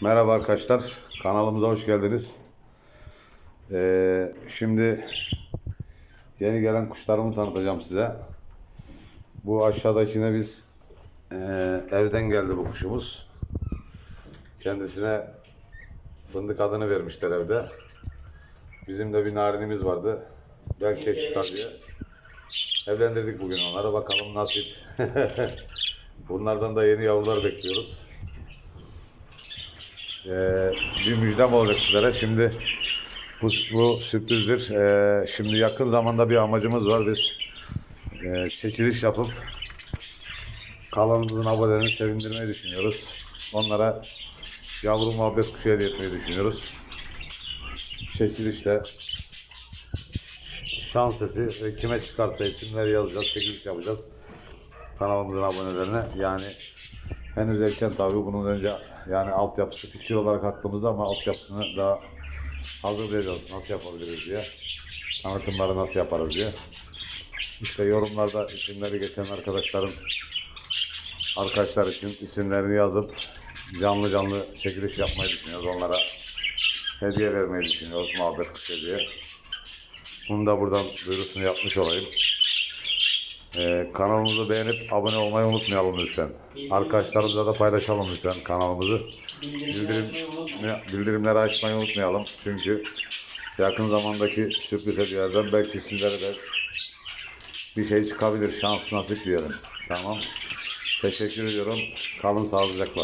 Merhaba arkadaşlar, kanalımıza hoş geldiniz. Ee, şimdi yeni gelen kuşlarımı tanıtacağım size. Bu aşağıdakine biz e, evden geldi bu kuşumuz. Kendisine fındık adını vermişler evde. Bizim de bir narinimiz vardı. Belki çıkar diye. Evlendirdik bugün onları. Bakalım nasip. Bunlardan da yeni yavrular bekliyoruz. Ee, bir müjdem olacak sizlere. Şimdi bu, bu sürprizdir. Ee, şimdi yakın zamanda bir amacımız var. Biz e, çekiliş yapıp kanalımızın abonelerini sevindirmeyi düşünüyoruz. Onlara yavru muhabbet kuşu hediye etmeyi düşünüyoruz. Çekilişte şans sesi ve kime çıkarsa isimleri yazacağız, çekiliş yapacağız. Kanalımızın abonelerine. Yani henüz erken tabii bunun önce yani altyapısı fikir olarak aklımızda ama altyapısını daha hazırlayacağız. Nasıl yapabiliriz diye. Tanıtımları nasıl yaparız diye. İşte yorumlarda isimleri geçen arkadaşların arkadaşlar için isimlerini yazıp canlı canlı çekiliş yapmayı düşünüyoruz. Onlara hediye vermeyi düşünüyoruz. Muhabbet kuşu hediye. Bunu da buradan duyurusunu yapmış olayım. Ee, kanalımızı beğenip abone olmayı unutmayalım lütfen. Arkadaşlarımızla da paylaşalım lütfen kanalımızı. Bildirim, bildirimleri açmayı unutmayalım. Çünkü yakın zamandaki sürpriz hediyelerden belki sizlere de bir şey çıkabilir. Şans nasip diyelim. Tamam. Teşekkür ediyorum. Kalın sağlıcakla.